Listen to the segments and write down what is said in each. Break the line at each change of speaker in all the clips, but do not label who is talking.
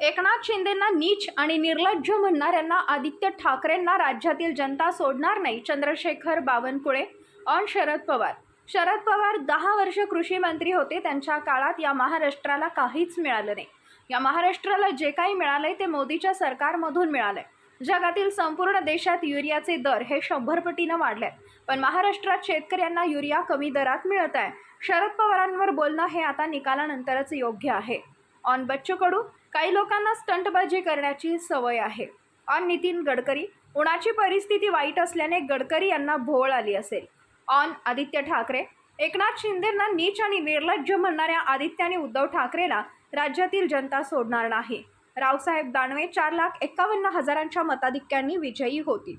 एकनाथ शिंदेंना नीच आणि निर्लज्ज म्हणणाऱ्यांना आदित्य ठाकरेंना राज्यातील जनता सोडणार नाही चंद्रशेखर बावनकुळे ऑन शरद पवार. शरद पवार दहा वर्ष कृषी मंत्री होते त्यांच्या काळात या महाराष्ट्राला काहीच मिळालं नाही. या महाराष्ट्राला जे काही मिळालंय ते मोदीच्या सरकारमधून मिळालंय. जगातील संपूर्ण देशात युरियाचे दर हे शंभर पटीनं वाढलेत. पण महाराष्ट्रात शेतकऱ्यांना युरिया कमी दरात मिळत आहे. शरद पवारांवर बोलणं हे आता निकालानंतरच योग्य आहे. ऑन बच्चू कडू काही लोकांना स्टंटबाजी करण्याची सवय आहे. ऑन नितीन गडकरी उन्हाची परिस्थिती वाईट असल्याने गडकरी यांना भोवळ आली असेल. ऑन आदित्य ठाकरे एकनाथ शिंदेंना नीच आणि निर्लज्ज म्हणणाऱ्या आदित्य आणि उद्धव ठाकरेला राज्यातील जनता सोडणार नाही. रावसाहेब दानवे चार लाख एक्कावन्न हजारांच्या मताधिक्यांनी विजयी होतील.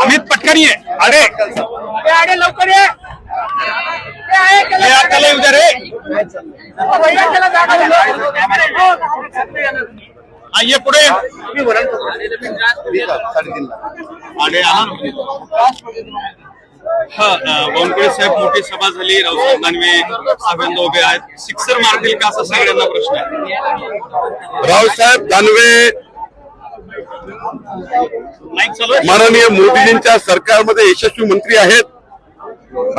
अमित पटकन ये अरे! ए, अरे लवकर ये पुढे. हा वानखेडे साहेब मोठी सभा झाली रावसाहेब दानवे साहेबांना उभे आहेत सिक्सर मारतील का असा सगळ्यांना प्रश्न आहे
रावसाहेब दानवे? माननीय मोदीजींच्या सरकारमध्ये यशस्वी मंत्री आहेत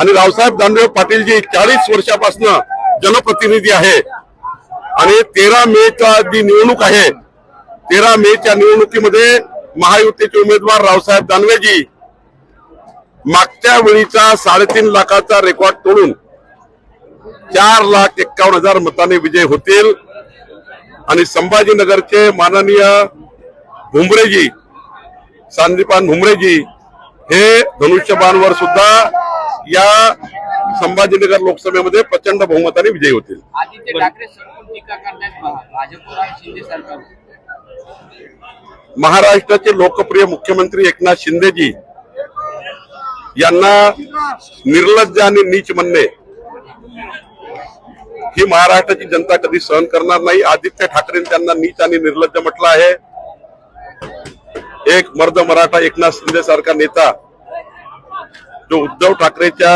आणि रावसाहेब दानवे पाटीलजी चाळीस वर्षापासून जनप्रतिनिधी आहे. आणि तेरा मेच्या जी निवडणूक आहे. तेरा मेच्या निवडणुकीमध्ये महायुतीचे उमेदवार रावसाहेब दानवेजी मागच्या वेळीचा साडेतीन लाखाचा रेकॉर्ड तोडून चार लाख एक्कावन्न हजार मताने विजय होतील. आणि संभाजीनगरचे माननीय भुमरेजी सांदीपान भुमरेजी हे धनुष्यबाणवर सुद्धा या संभाजीनगर लोकसभेमध्ये प्रचंड बहुमताने विजयी होतील.
आदित्य ठाकरे सरकार टीका करण्यात भाजपवर आणि शिंदे सरकार
महाराष्ट्राचे लोकप्रिय मुख्यमंत्री एकनाथ शिंदेजी यांना निर्लज्ज आणि नीच म्हणणे ही महाराष्ट्राची जनता कधी सहन करणार नाही. आदित्य ठाकरे त्यांना नीच आणि निर्लज्ज म्हटलं आहे. एक मर्द मराठा एकनाथ शिंदे सारखा नेता जो उद्धव ठाकरेच्या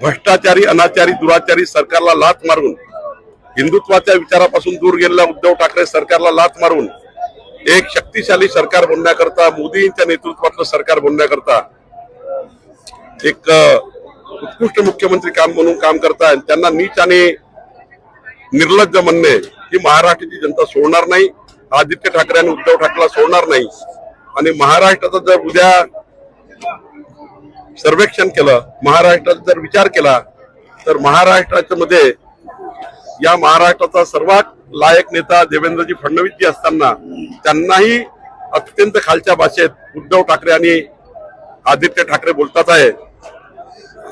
भ्रष्टाचारी अनाचारी दुराचारी सरकारला लाथ मारून हिंदुत्वाच्या विचारापासून दूर गेलेल्या उद्धव ठाकरे सरकारला लाथ मारून एक शक्तिशाली सरकार बनण्याकरता मोदींच्या नेतृत्वातलं सरकार बनण्याकरता एक उत्कृष्ट मुख्यमंत्री काम म्हणून काम करताय त्यांना नीच आणि निर्लज्ज म्हणणे ही महाराष्ट्राची जनता सोडणार नाही आदित्य ठाकरे आणि उद्धव ठाकरेला सोडणार नाही. आणि महाराष्ट्राचा जर उद्या सर्वेक्षण केलं महाराष्ट्राचा जर विचार केला तर महाराष्ट्राच्या मध्ये या महाराष्ट्राचा सर्वात लायक नेता देवेंद्रजी फडणवीस जी असताना त्यांनाही अत्यंत खालच्या भाषेत उद्धव ठाकरे आणि आदित्य ठाकरे बोलतात आहे.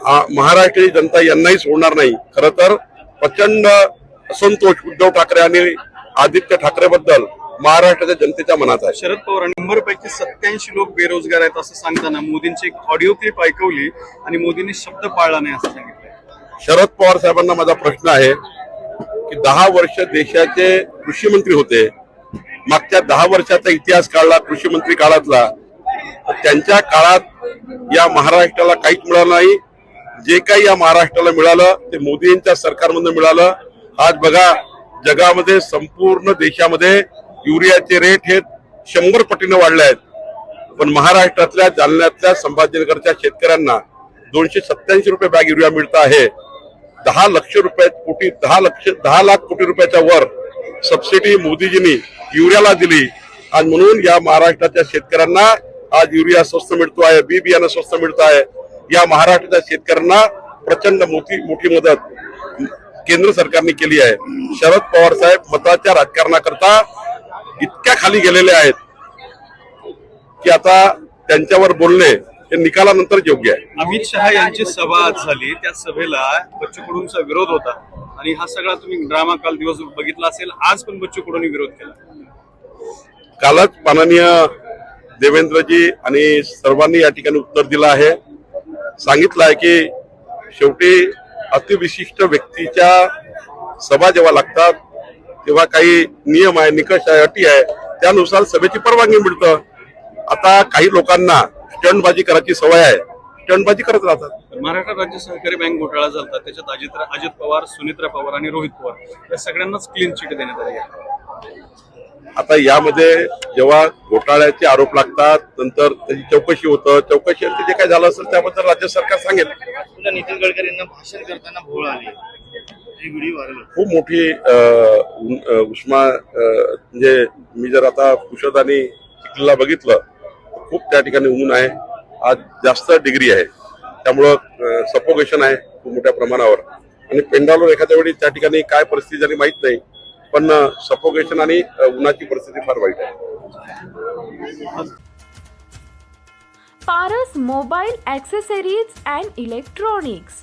आ- महाराष्ट्राची जनता यांनाही सोडणार नाही. खर तर प्रचंड असंतोष उद्धव ठाकरे आणि आदित्य ठाकरे बद्दल. महाराष्ट्राच्या जनतेच्या मनात आहे.
शरद पवार शंभर पैकी सत्याऐंशी लोक बेरोजगार आहेत असं सांगताना मोदींची एक ऑडिओ क्लिप ऐकवली आणि मोदींनी शब्द पाळला नाही असं सांगितलं
शरद पवार साहेबांना माझा प्रश्न आहे की दहा वर्ष देशाचे कृषी मंत्री होते. मागच्या दहा वर्षाचा इतिहास काढला कृषी मंत्री काळातला. तर त्यांच्या काळात या महाराष्ट्राला काहीच मिळालं नाही. जे काही या महाराष्ट्राला मिळालं ते मोदींच्या सरकारमधून मिळालं. आज बघा जगामध्ये संपूर्ण देशामध्ये युरियाचे रेट हे शंभर पटीनं वाढले आहेत. पण महाराष्ट्रातल्या जालन्यातल्या संभाजीनगरच्या शेतकऱ्यांना दोनशे सत्याऐंशी रुपये बॅग युरिया मिळत आहे. दहा लक्ष रुपये कोटी दहा लक्ष दहा लाख कोटी रुपयाच्या वर सबसिडी मोदीजींनी युरियाला दिली. आणि म्हणून या महाराष्ट्राच्या शेतकऱ्यांना आज युरिया स्वस्त मिळतो आहे बी बियाणं स्वस्त मिळत आहे. या महाराष्ट्राच्या शेतकऱ्यांना प्रचंड मोठी मोठी मदत केंद्र सरकारने केली आहे. शरद पवार साहेब मताच्या राजकारणाकरता इतक्या खाली गेलेले आहेत की आता त्यांच्यावर बोलणे हे निकालानंतर योग्य आहे.
अमित शहा यांची सभा आज झाली. त्या सभेला बच्चू कडूंचा विरोध होता. आणि हा सगळा तुम्ही ड्रामा काल दिवस बघितला असेल आज पण बच्चू कडूंनी विरोध केला.
कालच माननीय देवेंद्रजी आणि सर्वांनी या ठिकाणी उत्तर दिलं आहे. सांगितलं आहे की शेवटी अतिविशिष्ट व्यक्तीच्या सभा जेव्हा लागतात तेव्हा काही नियम आहे निकष आहे अटी आहे त्यानुसार सभेची परवानगी मिळतं. आता काही लोकांना स्टंटबाजी करायची सवय आहे. स्टंटबाजी करत राहतात.
महाराष्ट्र राज्य सहकारी बँक घोटाळा झाला. त्याच्यात अजित अजित पवार सुनित्रा पवार आणि रोहित पवार. या सगळ्यांनाच क्लीन चिट देण्यात आली आहे.
आता यामध्ये जेव्हा घोटाळ्याचे आरोप लागतात नंतर त्याची चौकशी होतं. चौकशी जे काय झालं असेल त्याबद्दल राज्य सरकार सांगेल.
नितीन गडकरींना भाषण करताना भोळ आली.
खूप मोठी उष्मा म्हणजे मी जर आता पुषद आणि चिखलीला बघितलं खूप त्या ठिकाणी ऊन आहे. आज जास्त डिग्री आहे. त्यामुळं सपोगेशन आहे खूप मोठ्या प्रमाणावर. आणि पेंडालोर एखाद्या वेळी त्या ठिकाणी काय परिस्थिती झाली माहीत नाही पण सपोगेशन आणि उन्हाची परिस्थिती फार वाईट आहे.
Paras mobile accessories and electronics